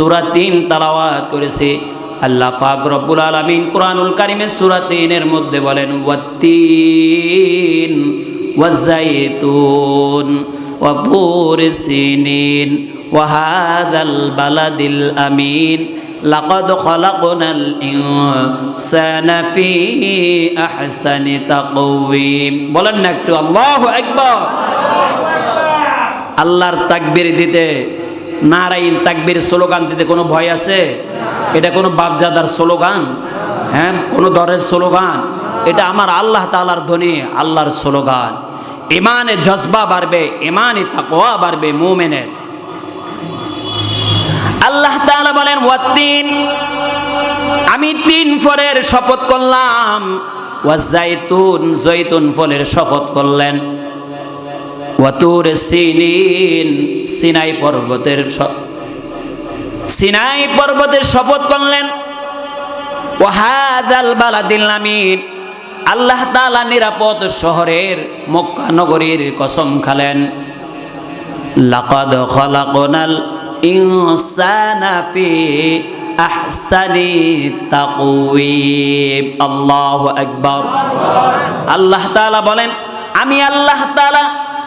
সুরা তিন তালাওয়াত করেছি আল্লাহ পাক রব্বুল আলমিন কোরআনুল কারিমের সুরা তিনের মধ্যে বলেন ওয়াত্তিন ওয়াজাইতুন وطور السنين وهذا البلد الأمين لقد خلقنا الإنسان في أحسن تقويم বলেন না একটু আল্লাহু আকবার আল্লাহর তাকবীর দিতে নারাইন তাকবীর স্লোগান দিতে কোনো ভয় আছে? এটা কোনো বাপজাদার স্লোগান? হ্যাঁ কোনো দরের স্লোগান? এটা আমার আল্লাহ তালার ধ্বনি, আল্লাহর স্লোগান। ইমানে জজবা বাড়বে ইমানে তাকওয়া বাড়বে মোমেনের। আল্লাহ তাআলা বলেন ওয়াত্তিন আমি তিন ফলের শপথ করলাম। ওয়াজাইতুন জৈতুন ফলের শপথ করলেন। ওয়াতুর সিনিন, সিনাই পর্বতের সিনাই পর্বতের শপথ করলেন। ওয়াহাদাল বালাদিল আমিন, আল্লাহ তাআলা নিরাপদ শহরের মক্কা নগরীর কসম খালেন। লাকাদ খলাকনাল ইনসানা ফি আহসানি তাকওয়িম আল্লাহু আকবার। আল্লাহ তাআলা বলেন, আমি আল্লাহ তাআলা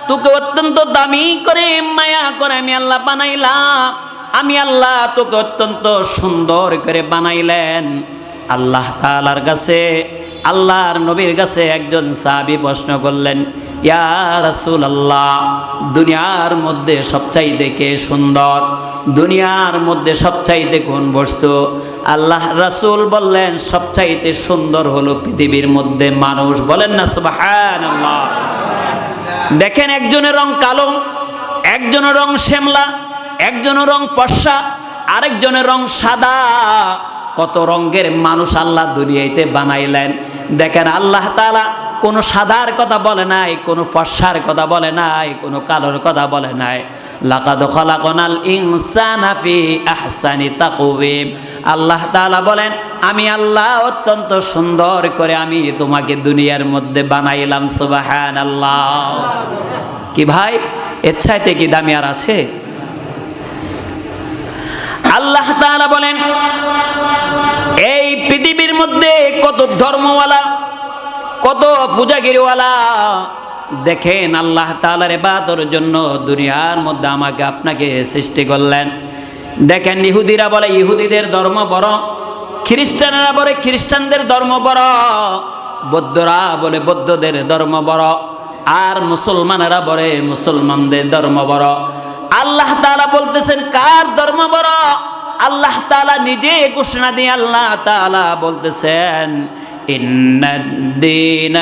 তোকে অত্যন্ত দামি করে, মায়া করে আমি আল্লাহ বানাইলাম। আমি আল্লাহ তোকে অত্যন্ত সুন্দর করে বানাইলেন। আল্লাহ তাআলার কাছে, আল্লাহর নবীর কাছে একজন সাহাবী প্রশ্ন করলেন, ইয়া রাসূল আল্লাহ দুনিয়ার মধ্যে সবচাইতে কে সুন্দর? দুনিয়ার মধ্যে সবচাইতে কোন বস্তু? আল্লাহ রাসূল বললেন, সবচাইতে সুন্দর হলো পৃথিবীর মধ্যে মানুষ। বলেন না, সুবহানাল্লাহ। দেখেন একজনের রং কালো, একজনের রং শ্যামলা, একজনের রং পশা আরেকজনের রং সাদা। কত রঙের মানুষ আল্লাহ দুনিয়াইতে বানাইলেন। দেখেন আল্লাহ তাআলা কোনো সাদার কথা বলে নাই, কোনো পশার কথা বলে নাই, কোনো কালোর কথা বলে নাই। লাকাদ খলাকনাল ইনসানা ফি আহসানি তাকওয়িম। আল্লাহ তাআলা বলেন, আমি আল্লাহ অত্যন্ত সুন্দর করে আমি তোমাকে দুনিয়ার মধ্যে বানাইলাম, সুবহানাল্লাহ। কি ভাই চাইতে কি দামি আর আছে? আল্লাহ তাআলা বলেন, এই পৃথিবীর মধ্যে কত ধর্মওয়ালা, কত পূজাগিরিওয়ালা দেখেন আল্লাহ তাআলার ইবাদতের জন্য দুনিয়ার মধ্যে আমাকে আপনাকে সৃষ্টি করলেন। দেখেন ইহুদিরা বলে, ইহুদিদের ধর্ম বড়, খ্রিস্টানেরা বলে, খ্রিস্টানদের ধর্ম বড়, বৌদ্ধরা বলে, বৌদ্ধদের ধর্ম বড়, আর মুসলমানেরা বলে, মুসলমানদের ধর্ম বড়। আল্লাহ তাআলা বলতেছেন, কার ধর্ম বড়? আল্লাহ তাআলা নিজে ঘোষণা দিয়ে আল্লাহ তাআলা বলতেছেন ইন্নাদ্দীন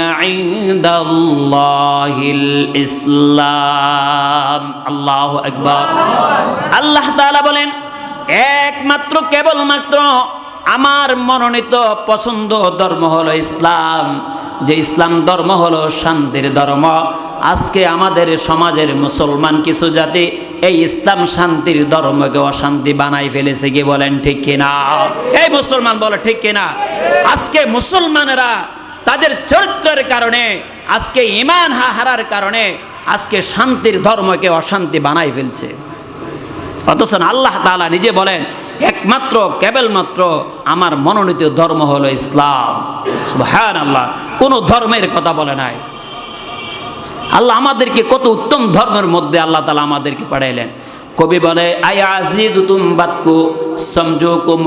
الله ইসলাম। الله আকবার। আল্লাহ তাআলা বলেন, একমাত্র, কেবলমাত্র আমার মনোনীত পছন্দ ধর্ম হলো ইসলাম। যে ইসলাম ধর্ম হলো শান্তির ধর্ম আজকে আমাদের সমাজের মুসলমান কিছু জাতি এই ইসলাম শান্তির ধর্মকে অশান্তি বানাই ফেলেছে, কি বলেন ঠিক কিনা? এই মুসলমান বলে ঠিক কিনা? আজকে মুসলমানেরা তাদের চরিত্রের কারণে, আজকে ইমান হারার কারণে, আজকে শান্তির ধর্মকে অশান্তি বানাই ফেলছে। অথচ আল্লাহ তাআলা নিজে বলেন, একমাত্র, কেবলমাত্র আমার মনোনীত ধর্ম হলো ইসলাম। সুবহান আল্লাহ কোনো ধর্মের কথা বলে নাই। আল্লাহ আমাদেরকে কত উত্তম ধর্মের মধ্যে আল্লাহ তালা আমাদেরকে পাঠাইলেন। কবি বলে আই আজিদ তুম বাতকু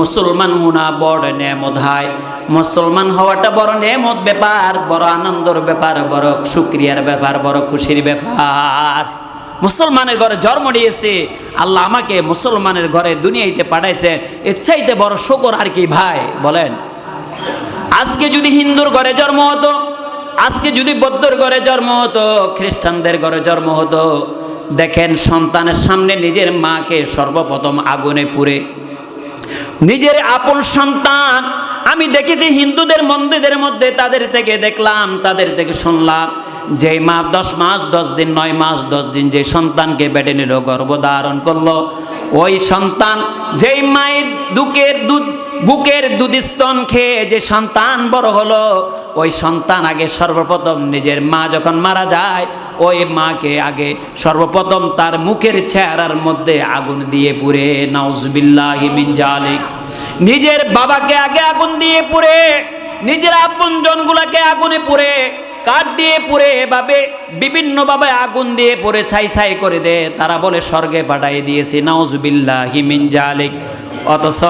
মুসলমান হুনা বড় নেমত হায়। মুসলমান হওয়াটা বড় নেমত ব্যাপার, বড় আনন্দর ব্যাপার, বড় শুক্রিয়ার ব্যাপার, বড় খুশির ব্যাপার। মুসলমানের ঘরে জন্ম নিয়েছে, আল্লাহ আমাকে মুসলমানের ঘরে দুনিয়াইতে পাঠাইছে। চাইতে বড় শকর আর কি ভাই, বলেন। আজকে যদি হিন্দুর ঘরে জন্ম হতো আজকে যদি বৌদ্ধর ঘরে জন্ম হতো, খ্রিস্টানদের ঘরে জন্ম হতো, দেখেন সন্তানের সামনে নিজের মাকে সর্বপ্রথম আগুনে পুড়ে। নিজের আপন সন্তান, আমি দেখেছি হিন্দুদের মন্দিরের মধ্যে তাদের থেকে দেখলাম, তাদের থেকে শুনলাম, যে মা দশ মাস, দশ দিন, নয় মাস, দশ দিন যে সন্তানকে বেটে নিল, গর্ভধারণ করল, ওই সন্তান যেই মায়ের দুঃখের দুধ বুকের দুধস্তন খেয়ে যে সন্তান বড় হলো, ওই সন্তান আগে সর্বপ্রথম নিজের মা যখন মারা যায়, ওই মাকে আগে সর্বপ্রথম তার মুখের চেহারার মধ্যে আগুন দিয়ে পুরে নাউজবিল্লাহি মিন জালিক। নিজের বাবাকে আগে আগুন দিয়ে পুরে নিজের আপন জনগুলাকে আগুনে পুড়ে কাঠ দিয়ে পুড়ে এভাবে বিভিন্নভাবে আগুন দিয়ে পুড়ে ছাই ছাই করে দে। তারা বলে, স্বর্গে পাঠাই দিয়েছে, নাউজুবিল্লাহ হিমিন জালিক। অথচ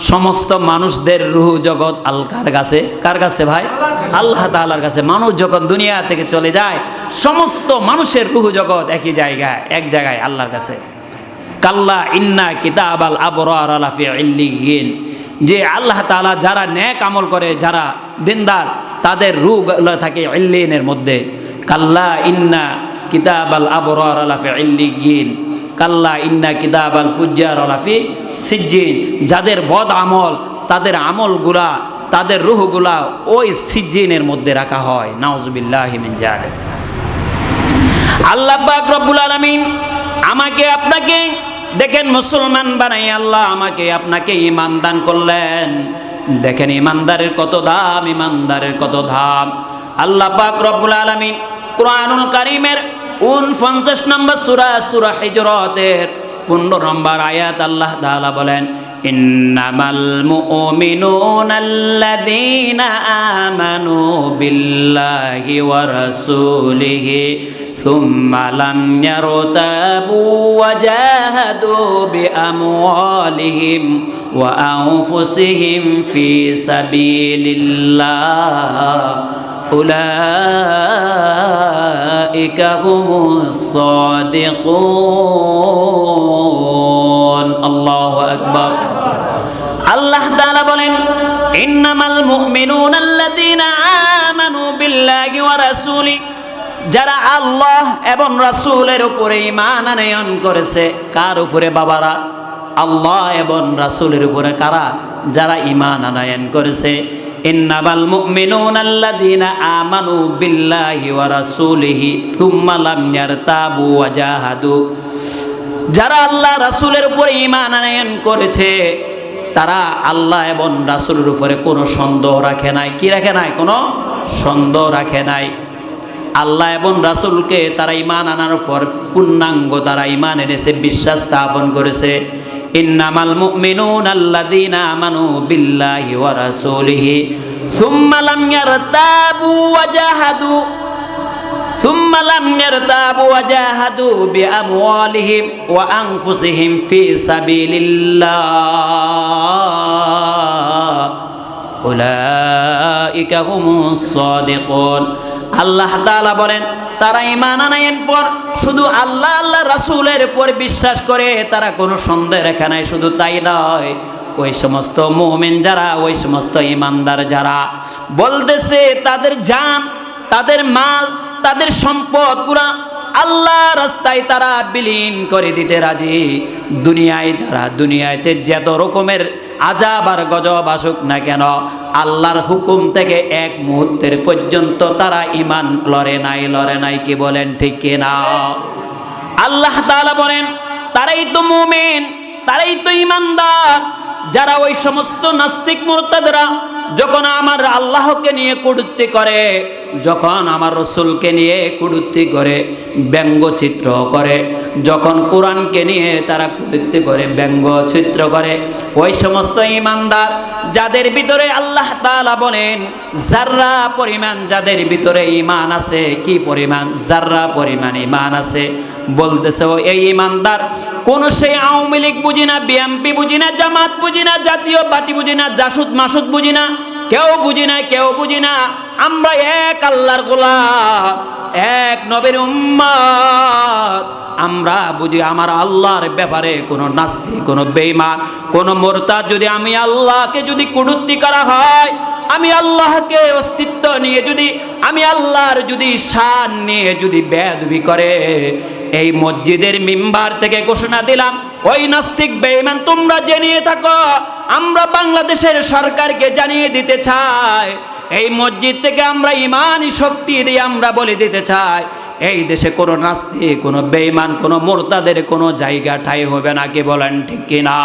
সমস্ত মানুষদের রুহ জগৎ আল কার কাছে। কার কাছে ভাই? আল্লাহ তাআলার কাছে। মানুষ যখন দুনিয়া থেকে চলে যায়, সমস্ত মানুষের রুহ জগৎ একই জায়গায়, এক জায়গায় আল্লাহর কাছে। কাল্লা ইন্না কিতাব আল আবরার আলাফি ইল্লিয়িন যে আল্লাহ তাআলা যারা ন্যাক আমল করে, যারা দিনদার তাদের রূগুলো থাকে ইল্লিনের মধ্যে। কাল্লা ইন্না কিতাব আল আবরার আলাফি ইল্লিয়িন কাল্লা ইন্না কিতাব আল ফুজ্জার আলাফি সিজ্জিন। যাদের বদ আমল, তাদের আমলগুলা, তাদের রুহগুলা ওই সিজ্জিনের মধ্যে রাখা হয়। নাউজুবিল্লাহি মিন জালিক আল্লাহ পাক রব্বুল আলামিন আমাকে, আপনাকে দেখেন মুসলমান বানাই আল্লাহ আমাকে, আপনাকে ইমান দান করলেন। দেখেন ইমানদারের কত দাম, ইমানদারের কত দাম। আল্লাহ পাক রব্বুল আলামিন কোরআনুল কারীমের উনপঞ্চাশ নম্বর সূরা সূরা হিজরতের পনেরো নম্বর আয়াত আল্লাহ তাআলা বলেন মুমিনুনা আল্লাযীনা আমানু বিল্লাহি ওয়া রাসূলিহি ثم لم يرتابوا وجاهدوا بأموالهم وأنفسهم في سبيل الله. أولئك هم الصادقون. الله أكبر. الله تعالى بولين إنما المؤمنون الذين آمنوا بالله ورسوله যারা আল্লাহ এবং রাসূলের উপরে ইমান আনয়ন করেছে, কার উপরে বাবারা? আল্লাহ এবং রাসুলের উপরে কারা? যারা ইমান আনয়ন করেছে। ইন্নামাল মুমিনুনা আল্লাযীনা আমানু বিল্লাহি ওয়া রাসূলিহি সুম্মা লাম ইয়ারতাবু ওয়া জাহাদু। যারা আল্লাহ, রাসূলের উপরে ঈমান আনয়ন করেছে, তারা আল্লাহ এবং রাসূলের উপরে কোনো সন্দেহ রাখে নাই। কি রাখে নাই? কোনো সন্দেহ রাখে নাই। আল্লাহ এবং রাসুলকে তারা ইমান আনার পর পূর্ণাঙ্গ, তারা ইমান এনেছে, বিশ্বাস স্থাপন করেছে। ইন্নামাল মুমিনুন আল্লাযীনা আমানু বিল্লাহি ওয়া রাসূলিহি, সুম্মা লাম ইয়ারতাবু ওয়া জাহাদু সুম্মা লাম ইয়ারতাবু ওয়া জাহাদু বিআমওয়ালিহিম ওয়া আনফুসিহিম ফি সাবিলিল্লাহ। উলাইকা হুমুস সাদিকুন। আল্লাহ তাআলা বলেন, তারা ইমান আনায়ের পর শুধু আল্লাহ আল্লাহ রাসূলের উপর বিশ্বাস করে, তারা কোনো সন্দেহ রেখে নাই, শুধু তাই নয়। ওই সমস্ত মুমিন যারা, ওই সমস্ত ইমানদার যারা বলতেছে, তাদের জান, তাদের মাল, তাদের সম্পদ পুরা আল্লাহ রাস্তায় তারা বিলীন করে দিতে রাজি। দুনিয়ায় তারা, দুনিয়াতে যত রকমের আজাব আর গজব আসুক না কেন আল্লাহর হুকুম থেকে এক মুহূর্তের পর্যন্ত তারা ইমান লড়ে নাই লড়ে নাই কি বলেন ঠিক কিনা আল্লাহ তাআলা বলেন, তারাই তো মুমিন, তারাই তো ইমানদার যারা ওই সমস্ত নাস্তিক মুরতাদরা যখন আমার আল্লাহকে নিয়ে কুর্তি করে যখন আমার রসুলকে নিয়ে কুড়ুত্তি করে, ব্যঙ্গচিত্র করে, যখন কোরআনকে নিয়ে তারা কুড়ুত্তি করে, ব্যঙ্গচিত্র করে, ওই সমস্ত ইমানদার যাদের ভিতরে আল্লাহ তালা বলেন জাররা পরিমাণ যাদের ভিতরে ইমান আছে, কি পরিমাণ? জাররা পরিমাণ ইমান আছে। বলতেছে এই ইমানদার, কোন সেই আওয়ামী লীগ বুঝি না বিএমপি বুঝি না, জামাত বুঝি না, জাতীয় পার্টি বুঝি না জাসুদ মাসুদ বুঝি না, কেউ বুঝি না, কেউ বুঝি না আমরা এক আল্লাহর গোলাম, এক নবের উম্মত। আমরা বুঝি আমার আল্লাহর ব্যাপারে কোনো নাস্তি কোনো বেইমান কোনো মোরতাদ যদি আমি আল্লাহকে যদি কুটুত্তি করা হয়, আমি আল্লাহকে অস্তিত্ব নিয়ে যদি, আমি আল্লাহর যদি শান নিয়ে যদি বেদবি করে, এই মসজিদের মিম্বার থেকে ঘোষণা দিলাম, ওই নাস্তিক বেঈমান তোমরা জেনে থাকো, আমরা বাংলাদেশের সরকারকে জানিয়ে দিতে চাই এই মসজিদ থেকে আমরা ইমানই শক্তি দিয়ে আমরা বলে দিতে চাই, এই দেশে কোনো নাস্তি কোনো বেইমান কোনো মোরতাদের কোনো জায়গা ঠাই হবে না, কি বলেন ঠিক কিনা?